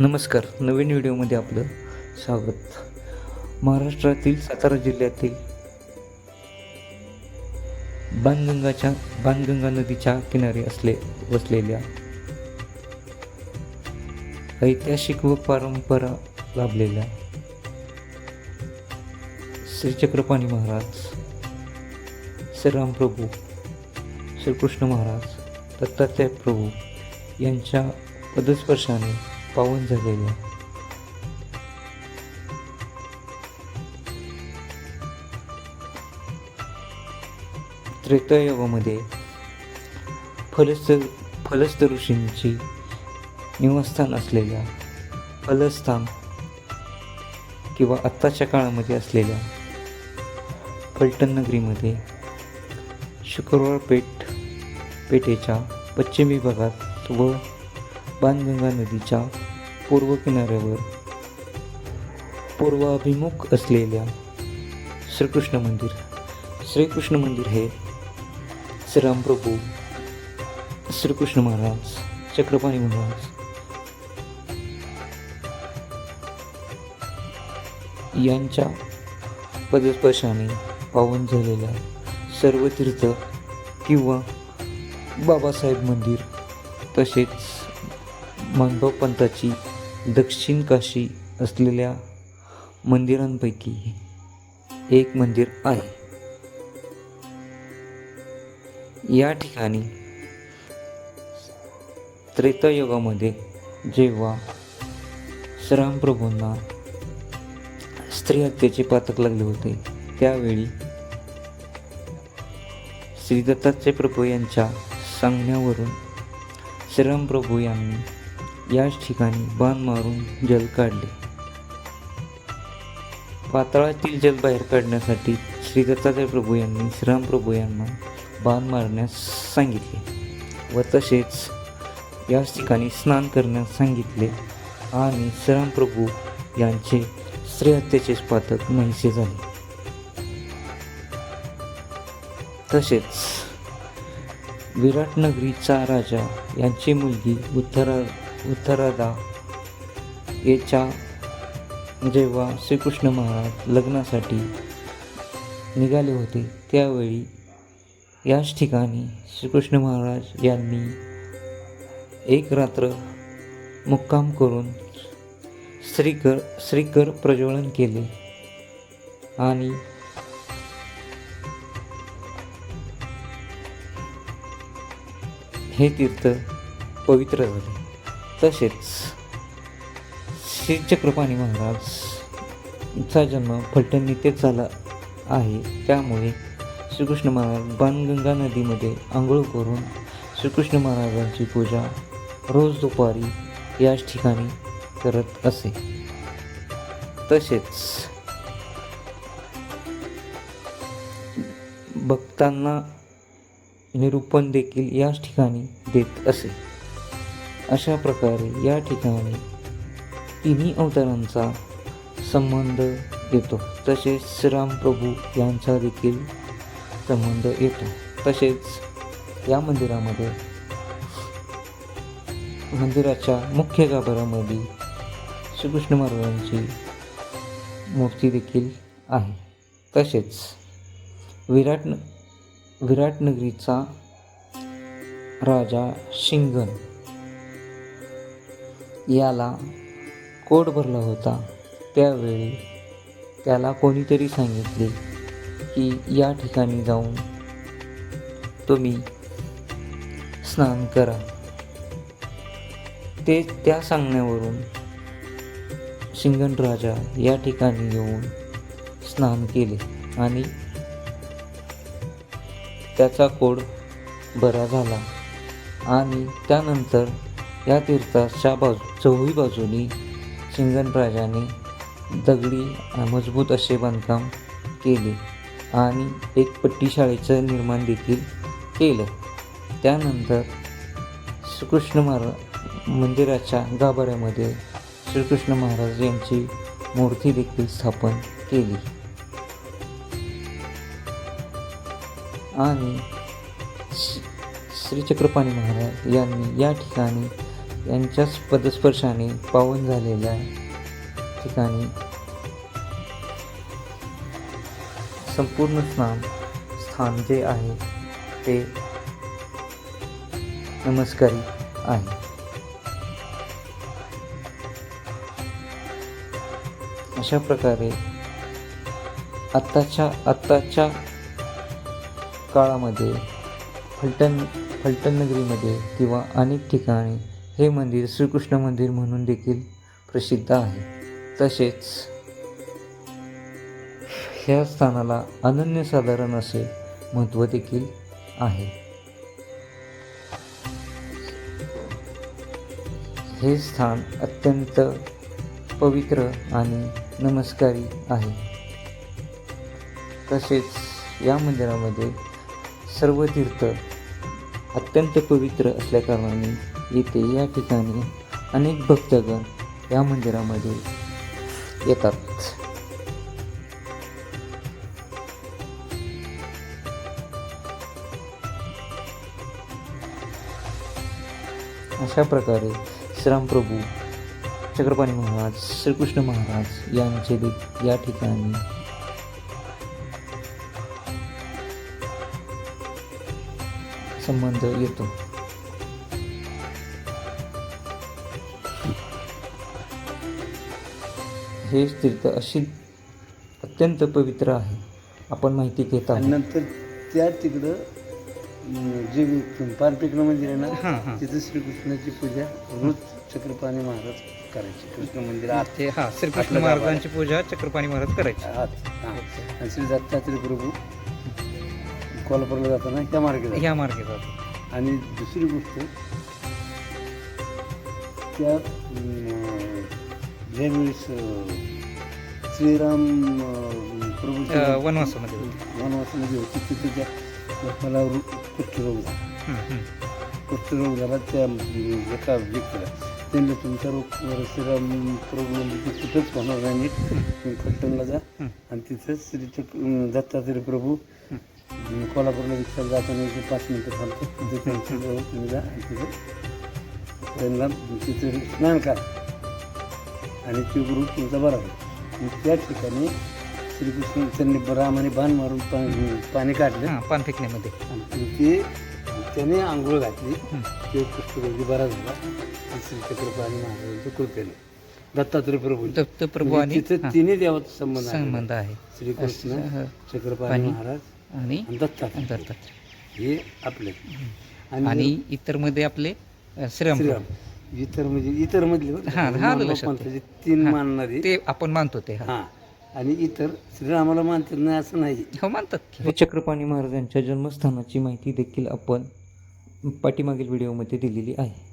नमस्कार नवीन व्हिडिओमध्ये आपलं स्वागत. महाराष्ट्रातील सातारा जिल्ह्यातील बाणगंगाच्या बाणगंगा नदीच्या किनारी असले वसलेल्या ऐतिहासिक व परंपरा लाभलेल्या श्री चक्रपाणी महाराज श्रीराम प्रभू श्रीकृष्ण महाराज दत्तात्रय प्रभू यांच्या पदस्पर्शाने पावन झालेल्या त्रेतायुगामध्ये फलस्त फलस्त ऋषींची निवासस्थान असलेल्या फलस्थान किंवा आत्ताच्या काळामध्ये असलेल्या फलटण नगरीमध्ये शुक्रवार पेठ पेठेच्या पश्चिमी भागात व बाणगंगा नदीच्या पूर्व किनाऱ्यावर पूर्वाभिमुख असलेल्या श्रीकृष्ण मंदिर. श्रीकृष्ण मंदिर हे श्रीरामप्रभू श्रीकृष्ण महाराज चक्रपाणी महाराज यांच्या पदस्पर्शाने पावन झालेल्या सर्व तीर्थ किंवा बाबासाहेब मंदिर तसेच मानभाव पंथाची दक्षिण काशी असलेल्या मंदिरांपैकी एक मंदिर आहे. या ठिकाणी त्रेतायुगामध्ये जेव्हा श्रीरामप्रभूंना स्त्री हत्येचे पातक लागले होते त्यावेळी श्री दत्तात्रय प्रभू यांच्या सांगण्यावरून श्रीराम प्रभू यांनी याच ठिकाणी बाण मारून जल काढले. पाताळातील जल बाहेर काढण्यासाठी श्री दत्तात्रय प्रभू यांनी श्रीराम प्रभू यांना बाण मारण्यास सांगितले व तसेच याच ठिकाणी स्नान करण्यास सांगितले आणि श्रीराम प्रभू यांचे स्त्री हत्येचे पातक नाहीसे झाले. तसेच विराटनगरीचा राजा यांची मुलगी उत्तरा उत्तरादा याच्या जेव्हा श्रीकृष्ण महाराज लग्नासाठी निघाले होते त्यावेळी याच ठिकाणी श्रीकृष्ण महाराज यांनी एक रात्र मुक्काम करून श्रीकर श्रीकर प्रज्वलन केले आणि हे तीर्थ पवित्र झाले. तसेच श्री चक्रपाणी महाराजचा जन्म फलटण येथेच झाला आहे. त्यामुळे श्रीकृष्ण महाराज बाणगंगा नदीमध्ये आंघोळ करून श्रीकृष्ण महाराजांची पूजा रोज दुपारी याच ठिकाणी करत असे. तसेच भक्तांना निरूपण देखील याच ठिकाणी देत असे. अशा प्रकारे या ठिकाणी तिन्ही अवतारांचा संबंध येतो. तसेच श्रीरामप्रभू यांचा देखील संबंध येतो. तसेच या मंदिरामध्ये मंदिराच्या मुख्य गाभाऱ्यामध्ये श्रीकृष्ण महाराजांची मूर्ती देखील आहे. तसेच विराट विराटनगरीचा राजा शिंगण याला कोट भरला होता. त्यावेळी त्याला कोणीतरी सांगितले की या ठिकाणी जाऊन तुम्ही स्नान करा. ते त्या सांगण्यावरून सिंगन राजा या ठिकाणी येऊन स्नान केले आणि त्याचा कोड बरा झाला. आणि त्यानंतर या तीर्थाच्या बाजू चौही बाजूनी सिंगनराजाने दगडी मजबूत असे बांधकाम केले आणि एक पट्टीशाळेचं निर्माण देखील केलं. त्यानंतर श्रीकृष्ण महाराज मंदिराच्या गाभाऱ्यामध्ये श्रीकृष्ण महाराज यांची मूर्ती देखील स्थापन केली. आणि श्री चक्रपाणी महाराज यांनी या ठिकाणी यांच्याच पदस्पर्शाने पावन झालेल्या ठिकाणी संपूर्ण स्नान स्थान जे आहे ते नमस्कारी आहे. अशा प्रकारे आत्ताच्या आत्ताच्या काळामध्ये फलटण फलटण नगरीमध्ये किंवा अनेक ठिकाणी हे मंदिर श्रीकृष्ण मंदिर म्हणून देखील प्रसिद्ध आहे. तसेच ह्या स्थानाला अनन्यसाधारण असे महत्त्व देखील आहे. हे स्थान अत्यंत पवित्र आणि नमस्कारी आहे. तसेच या मंदिरामध्ये सर्व तीर्थ अत्यंत पवित्र असल्याकारणाने येथे या ठिकाणी अनेक भक्तगण या मंदिरामध्ये येतात. अशा प्रकारे श्रामप्रभू चक्रपाणी महाराज श्रीकृष्ण महाराज यांचे दे- या ठिकाणी संबंध येतो. हे तीर्थ अशी अत्यंत पवित्र आहे आपण माहिती घेत आणि आहोत नंतर त्या तिकडं जे पानपिकलं मंदिर आहे हां, ना हां. तिथं श्रीकृष्णाची पूजा रोज चक्रपाणी महाराज करायचे कृष्ण मंदिर आत ते हा श्रीकृष्ण. महाराजांची पूजा चक्रपाणी महाराज करायचे आत हां. आणि श्री दत्तात्रय प्रभू कोल्हापूरला जाताना त्या मार्गे जातात. ह्या मार्गे जातो आणि दुसरी गोष्ट त्या ज्यावेळेस श्रीराम प्रभू वनवासामध्ये. वनवासामध्ये होते तिथे त्या रु- कुष्ठरोग झाला. कुष्ठरोग झाला त्या एका व्यक्तीला त्यांनी तुमचा रोग श्रीराम प्रभू म्हणजे ते कुठंच होणार नाही तुम्ही जा. आणि तिथं श्री दत्तात्रय प्रभू कोल्हापूरला विचार जाताना इथे पाच मिनटं थांबतो तिथे तुम्ही जा आणि तिथे त्यांना तिथे स्नान करा आणि ते गुरु तुमचा बरा होईल आणि त्या ठिकाणी श्रीकृष्ण त्यांनी रामाने बाण मारून पा- पाणी काढलं. पान फेकण्यामध्ये. आणि ते त्याने आंघोळ घातली. ते कुष्ठरोगी बरा झाला. आणि श्री चक्रपाणी महाराजांच्या कृपेने. दत्तात्रय प्रभू दत्त प्रभू म्हणजे आणि तिथे तिन्ही देवाचा संबंध आहे. संबंध आहे. श्रीकृष्ण चक्रपाणी पाणी. महाराज आणि दत्तात्रय. दत्तात्रय. हे आपले. आणि इतरमध्ये आपले श्रीराम. इतर म्हणजे इतर मधले बरं का? हा, हा, आलं मानव लक्षात. पंथाचे तीन हा. मानणारे ते आपण मानतो ते हा. हा आणि इतर श्रीरामाला मानतात नाही असं नाही हो मानतात की. हे चक्रपाणी महाराजांच्या जन्मस्थानाची माहिती देखील आपण पाठीमागील व्हिडिओमध्ये दिलेली आहे